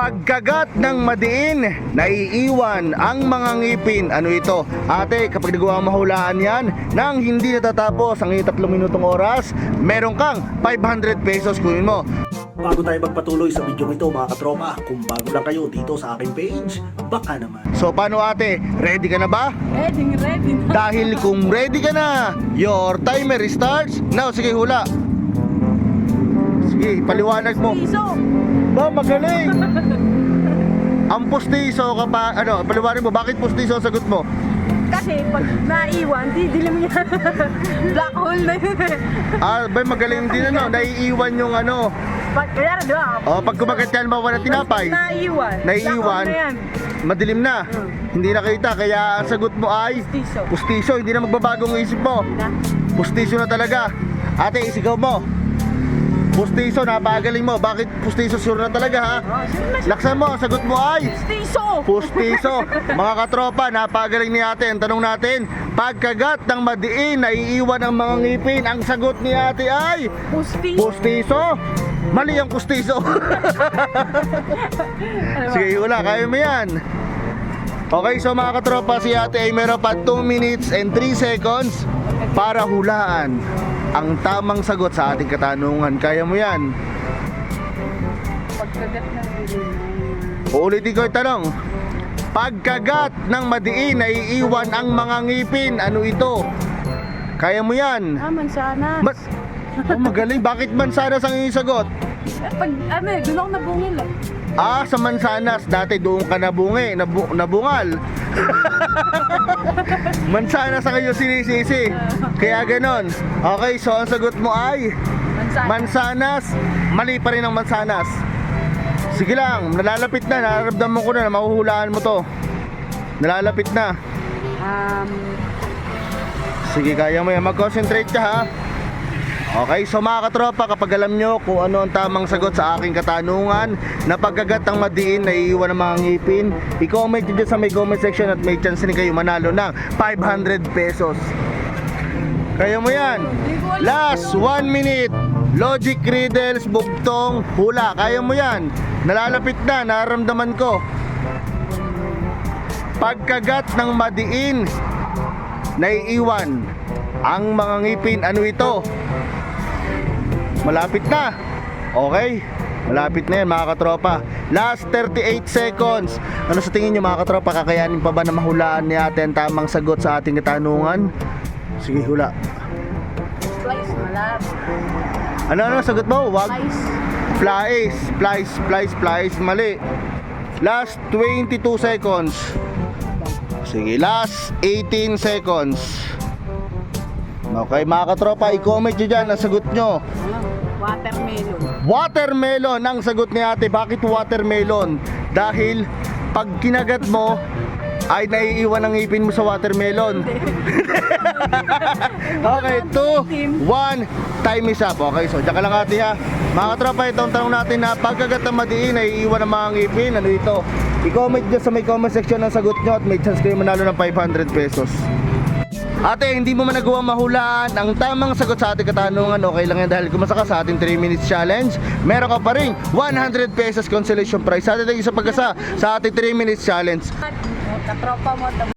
Pagkagat ng madiin, naiiwan ang mga ngipin. Ano ito? Ate, kapag nagawa mo mahulaan yan, nang hindi natatapos ang iyong tatlong minutong oras, meron kang 500 pesos kunin mo. Bago tayo magpatuloy sa video ito mga katropa, kung bago lang kayo dito sa aking page, baka naman. So paano ate? Ready ka na ba? Ready, ready na. Dahil kung ready ka na, your timer starts. Now, sige hula. Sige, paliwanag mo. Piso. Ba, magaling! Ang pustiso ka pa, ano, paliwanag mo, bakit pustiso ang sagot mo? Kasi pag naiwan, di dilim niya. Black hole na yun eh. Ah, ba, magaling din ano, naiiwan yung ano. Pag, kaya di ba? Oh, pag kumagat yan, mawala tinapay. Naiwan. Naiiwan. Black hole na yan. Madilim na. Hmm. Hindi nakita, kaya ang sagot mo ay Pustiso. pustiso, hindi na magbabagong isip mo. Na. Pustiso na talaga. Ate, isigaw mo. Pustiso, napagaling mo. Bakit pustiso? Sure na talaga ha? Oh. Laksan mo, sagot mo ay Pustiso. Pustiso. Mga katropa, napagaling ni ate. Ang tanong natin, pagkagat ng madiin, naiiwan ang mga ngipin. Ang sagot ni ate ay Pustiso. pustiso. Mali ang pustiso. Sige, wala. Kaya mo yan. Okay, so mga katropa, si ate ay meron pa 2 minutes and 3 seconds para hulaan ang tamang sagot sa ating katanungan. Kaya mo yan. Pagkagat ng dilim. Uulitin ko yung tanong. Pagkagat ng madiin, naiiwan ang mga ngipin. Ano ito? Kaya mo yan. Ah, mansanas. Ma- oh, magaling. Bakit mansanas ang iyong sagot? Eh, Pag ano eh, doon ako nabungil eh. Ah, sa mansanas. Dati doon ka nabungi, nabu- nabungal. mansanas ang iyong sinisisi. Kaya ganon. Okay, so ang sagot mo ay Mansanas. mansanas. Mali pa rin ang mansanas. Sige lang, nalalapit na. Nararamdaman ko na na mahuhulaan mo to. Nalalapit na. um, Sige, kaya mo yan. Mag-concentrate ka ha. Okay, so mga katropa, kapag alam nyo kung ano ang tamang sagot sa aking katanungan na pagkagat ng madiin na iiwan ng mga ngipin, i-comment nyo sa may comment section at may chance din kayo manalo ng 500 pesos. Kaya mo yan. Last 1 minute. Logic riddles, bugtong, hula. Kaya mo yan. Nalalapit na, nararamdaman ko. Pagkagat ng madiin, naiiwan ang mga ngipin. Ano ito? Malapit na. Okay? Malapit na yan mga katropa. Last 38 seconds. Ano sa tingin nyo mga katropa? Kakayanin pa ba na mahulaan ni ate ang tamang sagot sa ating katanungan? Sige, hula. malap. Ano ano sagot mo? Wag. Flies. Flies, flies, flies. Mali. Last 22 seconds. Sige, last 18 seconds. Okay, mga katropa, i-comment nyo dyan ang sagot nyo. Watermelon. Watermelon ang sagot ni ate. Bakit watermelon? Dahil pag kinagat mo, ay naiiwan ang ngipin mo sa watermelon. okay, 2, 1, time is up. Okay, so dyan ka lang ate ha. Mga katropa, itong tanong natin na pagkagat ng madiin, naiiwan ang mga ngipin. Ano ito? I-comment dyan sa may comment section ang sagot nyo at may chance kayo manalo ng 500 pesos. Ate, hindi mo man nagawa mahulaan ang tamang sagot sa ating katanungan, okay lang yan dahil kumasa ka sa ating 3 minutes challenge. Meron ka pa rin 100 pesos consolation prize. Sa ating isa pagkasa sa ating 3 minutes challenge. Mo,